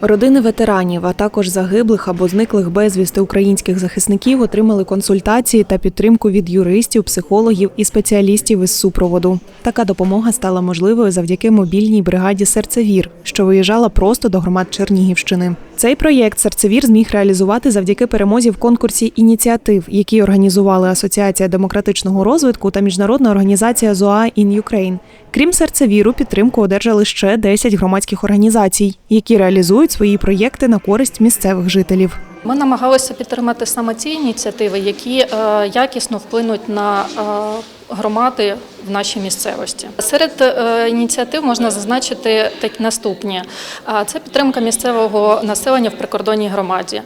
Родини ветеранів, а також загиблих або зниклих безвісти українських захисників отримали консультації та підтримку від юристів, психологів і спеціалістів із супроводу. Така допомога стала можливою завдяки мобільній бригаді Серцевір, що виїжджала просто до громад Чернігівщини. Цей проєкт Серцевір зміг реалізувати завдяки перемозі в конкурсі ініціатив, які організували Асоціація демократичного розвитку та міжнародна організація ЗОА in Ukraine. Крім серцевіру, підтримку одержали ще 10 громадських організацій, які реалізують свої проєкти на користь місцевих жителів. Ми намагалися підтримати саме ці ініціативи, які е, якісно вплинуть на е, громади в нашій місцевості. Серед е, ініціатив можна зазначити такі наступні: це підтримка місцевого населення в прикордонній громаді.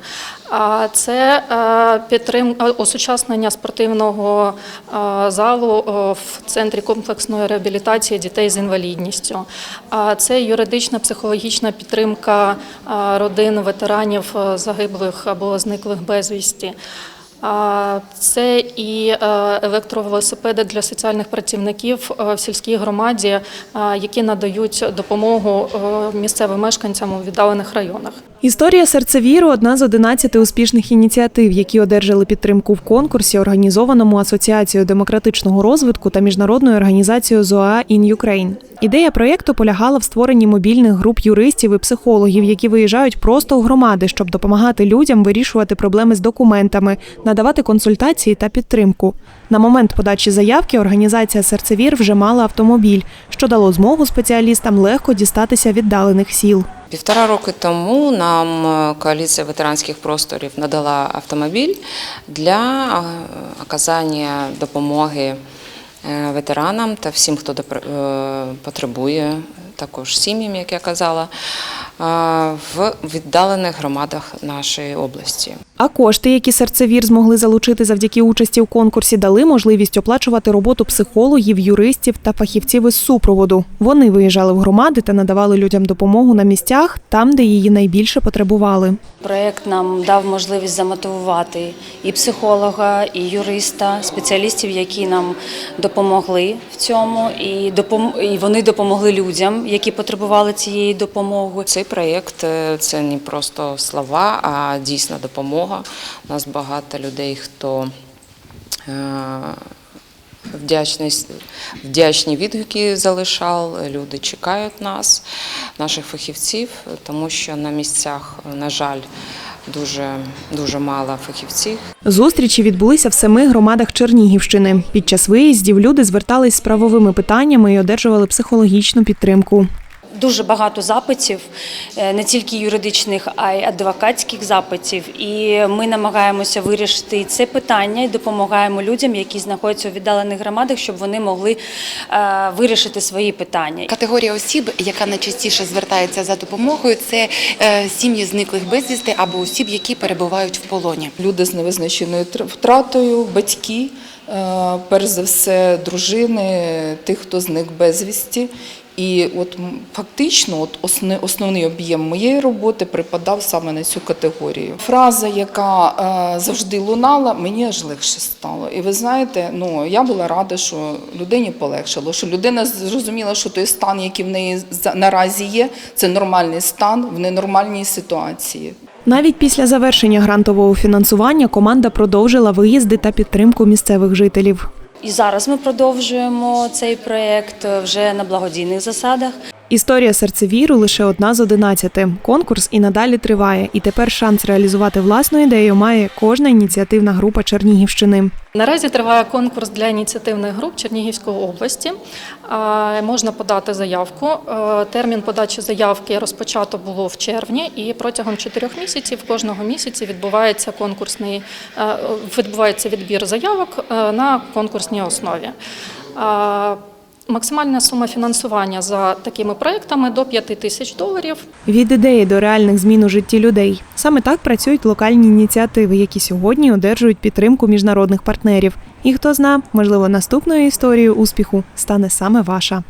Це е, підтримка осучаснення спортивного е, залу в центрі комплексної реабілітації дітей з інвалідністю. Це юридична психологічна підтримка родин ветеранів загиблих або зниклих безвісті. Це і е, електровелосипеди для соціальних працівників е, в сільській громаді, е, які надають допомогу місцевим мешканцям у віддалених районах. Історія серцевіру одна з 11 успішних ініціатив, які одержали підтримку в конкурсі, організованому Асоціацією демократичного розвитку та міжнародною організацією ЗОА in Ukraine. Ідея проєкту полягала в створенні мобільних груп юристів і психологів, які виїжджають просто у громади, щоб допомагати людям вирішувати проблеми з документами, надавати консультації та підтримку. На момент подачі заявки організація Серцевір вже мала автомобіль, що дало змогу спеціалістам легко дістатися віддалених сіл. Півтора роки тому нам е, коаліція ветеранських просторів надала автомобіль для е, оказання допомоги ветеранам та всім, хто е, потребує, також сім'ям, як я казала, в віддалених громадах нашої області. А кошти, які серцевір змогли залучити завдяки участі у конкурсі, дали можливість оплачувати роботу психологів, юристів та фахівців із супроводу. Вони виїжджали в громади та надавали людям допомогу на місцях, там, де її найбільше потребували. Проект нам дав можливість замотивувати і психолога, і юриста, спеціалістів, які нам допомогли в цьому, і допом... і вони допомогли людям, які потребували цієї допомоги. Цей проєкт е, це не просто слова, а дійсна допомога. У нас багато людей, хто е, вдячні відгуки залишав. Люди чекають нас, наших фахівців, тому що на місцях, на жаль, дуже, дуже мало фахівців. Зустрічі відбулися в семи громадах Чернігівщини. Під час виїздів люди звертались з правовими питаннями і одержували психологічну підтримку. Дуже багато запитів, е, не тільки юридичних, а й адвокатських запитів. І ми намагаємося вирішити і це питання і допомагаємо людям, які знаходяться у віддалених громадах, щоб вони могли е, вирішити свої питання. Категорія осіб, яка найчастіше звертається за допомогою, це е, сім'ї зниклих безвісти або осіб, які перебувають в полоні. люди з невизначеною тр- втратою, батьки, перш за все, дружини, тих, хто зник безвісті. І от фактично, от основний об'єм моєї роботи припадав саме на цю категорію. Фраза, яка е, завжди лунала, мені аж легше стало. І ви знаєте, ну я була рада, що людині полегшало, що людина зрозуміла, що той стан, який в неї наразі є, це нормальний стан в ненормальній ситуації. Навіть після завершення грантового фінансування команда продовжила виїзди та підтримку місцевих жителів. І зараз ми продовжуємо цей проєкт вже на благодійних засадах. Історія серцевіру лише одна з одинадцяти. Конкурс і надалі триває, і тепер шанс реалізувати власну ідею має кожна ініціативна група Чернігівщини. Наразі триває конкурс для ініціативних груп Чернігівської області. Можна подати заявку. Е, Термін подачі заявки розпочато було в червні, і протягом чотирьох місяців кожного місяця відбувається конкурсний е, відбувається відбір заявок е, на конкурсній основі. Максимальна сума фінансування за такими проектами до 5 тисяч доларів. Від ідеї до реальних змін у житті людей. Саме так працюють локальні ініціативи, які сьогодні одержують підтримку міжнародних партнерів. І хто зна, можливо, наступною історією успіху стане саме ваша.